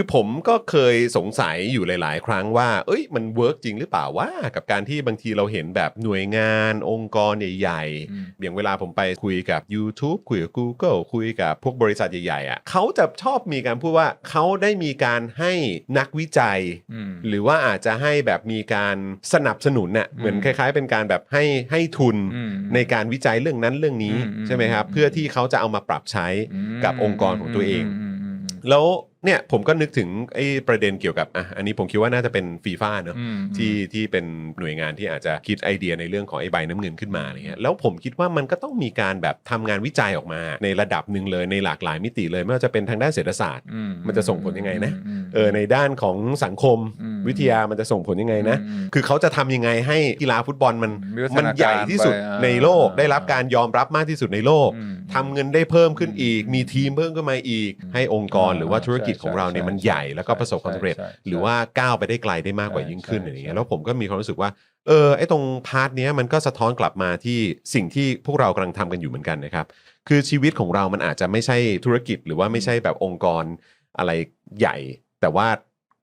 คือผมก็เคยสงสัยอยู่หลาย ๆ ครั้งว่า เอ้ยมันเวิร์กจริงหรือเปล่าว่ากับการที่บางทีเราเห็นแบบหน่วยงานองค์กรใหญ่อืมๆอย่างเวลาผมไปคุยกับ YouTube คุยกับ Google คุยกับพวกบริษัทใหญ่ๆอะเขาจะชอบมีการพูดว่าเขาได้มีการให้นักวิจัยอืมหรือว่าอาจจะให้แบบมีการสนับสนุนน่ะเหมือนคล้าย ๆ เป็นการแบบให้ให้ทุนอืมในการวิจัยเรื่องนั้นเรื่องนี้อืมใช่ไหมครับอืมเพื่อที่เขาจะเอามาปรับใช้มกับองค์กรของตัวเองมมอืมแล้ว เนี่ยผมก็นึกถึงไอ้ประเด็นเกี่ยวกับอะอันนี้ผมคิดว่าน่าจะเป็นฟีฟ่าเนอะอืม ที่ที่เป็นหน่วยงานที่อาจจะคิดไอเดียในเรื่องของไอ้ใบน้ำเงินขึ้นมาอะไรเงี้ยแล้วผมคิดว่ามันก็ต้องมีการแบบทำงานวิจัยออกมา ในระดับหนึ่งเลยในหลากหลายมิติเลยไม่ว่าจะเป็นทางด้านเศรษฐศาสตร์ อืมันจะส่งผลยังไงนะ อืม เออในด้านของสังคมอืม วิทยามันจะส่งผลยังไงนะอืมคือเขาจะทำยังไงให้กีฬาฟุตบอลมันวิวัฒนาการมันใหญ่ที่สุดไปอ่าในโลก ได้รับการยอมรับมากที่สุดในโลกอืมทำเงินได้เพิ่มขึ้นอีกอืมมีทีมเพิ่มขึ้นมาอีก ให้องค์กรอ่าหรือว่าธุรกิจของเราเนี่ยใช่มันใช่ใหญ่แล้วก็ประสบความสำเร็จใช่ใช่หรือว่าก้าวไปได้ไกลได้มากกว่ายิ่งขึ้นใช่อย่างเงี้ยใช่แล้วผมก็มีความรู้สึกว่าเออไอ้ตรงพาร์ทเนี้ยมันก็สะท้อนกลับมาที่สิ่งที่พวกเรากำลังทำกันอยู่เหมือนกันนะครับคือชีวิตของเรามันอาจจะไม่ใช่ธุรกิจหรือว่าไม่ใช่แบบองค์กรอะไรใหญ่ แต่ว่า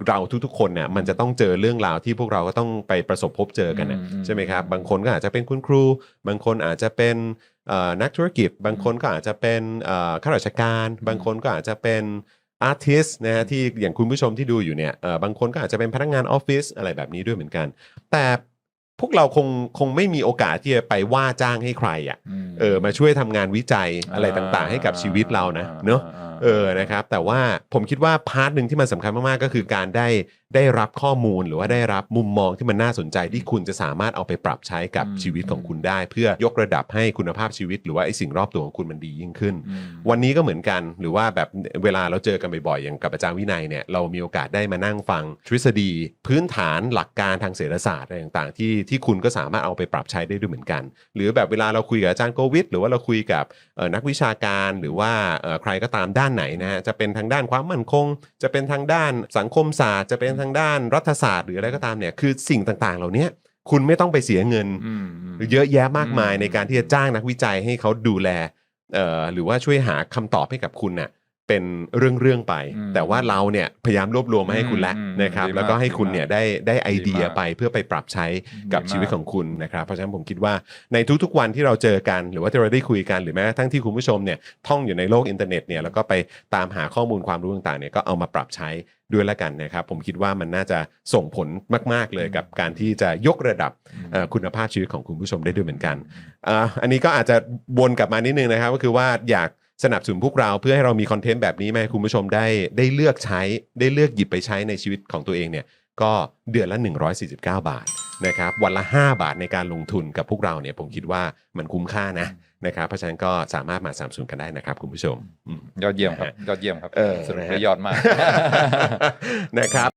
เราทุกๆคนเนี่ยมันจะต้องเจอเรื่องราวที่พวกเราก็ต้องไปประสบพบเจอกันน่ะอืมอืมใช่ไหมครับบางคนก็อาจจะเป็นคุณครู บางคนอาจจะเป็นเอ่อนักธุรกิจ บางคนก็อาจจะเป็นเอ่อข้าราชการ บางคนก็อาจจะเป็นอาร์ติสนะฮะที่อย่างคุณผู้ชมที่ดูอยู่เนี่ยเอ่อบางคนก็อาจจะเป็นพนักงานออฟฟิศอะไรแบบนี้ด้วยเหมือนกัน แต่ พวกเราคงคงไม่มีโอกาสที่จะไปว่าจ้างให้ใครอะมเออมาช่วยทำงานวิจัยอะไรต่างๆ ให้กับชีวิตเรานะเนอะอ่าเออนะครับ แต่ว่าผมคิดว่าพาร์ทหนึ่งที่มันสำคัญมากๆก็คือการได้ ได้รับข้อมูลหรือว่าได้รับมุมมองที่มันน่าสนใจที่คุณจะสามารถเอาไปปรับใช้กับอืมชีวิตของคุณได้ เพื่อยกระดับให้คุณภาพชีวิต หรือว่าไอ้สิ่งรอบตัวของคุณมันดียิ่งขึ้นอืมวันนี้ก็เหมือนกันหรือว่าแบบเวลาเราเจอกันบ่อยๆอย่างกับอาจารย์วินัยเนี่ยเรามีโอกาสได้มานั่งฟังทฤษฎี พื้นฐานหลักการทางเศรษฐศาสตร์อะไรต่างๆ ที่ที่คุณก็สามารถเอาไปปรับใช้ได้ด้วยเหมือนกัน หรือแบบเวลาเราคุยกับอาจารย์โควิดหรือว่าเราคุยกับเอ่อนักวิชาการหรือว่าเอ่อใครก็ตามด้านไหนนะฮะจะเป็นทางด้านความมั่นคง จะเป็นทางด้านสังคมศาสตร์จะเป็นทางด้านรัฐศาสตร์หรืออะไรก็ตามเนี่ยคือสิ่งต่างๆ เหล่านี้คุณไม่ต้องไปเสียเงินอืมอืม เยอะแยะมากมายอืมในการที่จะจ้างนักวิจัยให้เขาดูแลเอ่อหรือว่าช่วยหาคำตอบให้กับคุณน่ะ เป็นเรื่องๆไป อืมแต่ว่าเราเนี่ยพยายามรวบรวมมาให้คุณแล้วอืมนะครับ ดีมากแล้วก็ให้คุณเนี่ยได้ได้ไอเดียดีมากไปเพื่อไปปรับใช้กับดีมาก ชีวิตของคุณนะครับ เพราะฉะนั้นผมคิดว่าในทุกๆวันที่เราเจอกัน หรือว่าที่เราได้คุยกันหรือแม้กระทั่งที่คุณผู้ชมเนี่ยท่องอยู่ในโลกอินเทอร์เน็ตเนี่ยแล้วก็ไปตามหาข้อมูลความรู้ต่างๆเนี่ยก็เอามาปรับใช้ด้วยละกันนะครับ ผมคิดว่ามันน่าจะส่งผลมากๆเลยกับการที่จะยกระดับเอ่อคุณภาพชีวิตของคุณผู้ชมได้ด้วยเหมือนกัน อ่าอันนี้ก็อาจจะวนกลับมานิดนึงนะครับ ก็คือว่าอยาก สนับสนุนพวกเราเพื่อให้เรามีคอนเทนต์แบบนี้มาให้คุณผู้ชมได้ได้เลือกใช้ได้เลือกหยิบไปใช้ในชีวิตของตัวเองเนี่ยก็เดือนละ 149 บาทนะครับวันละ 5 บาทในการลงทุนกับพวกเราเนี่ยผมคิดว่ามันคุ้มค่านะนะครับเพราะฉะนั้นก็สามารถมาสนับสนุนกันได้นะครับคุณผู้ชมอืมยอดเยี่ยมครับยอดเยี่ยมครับเออสรุปนะฮะได้ยอดมากนะครับ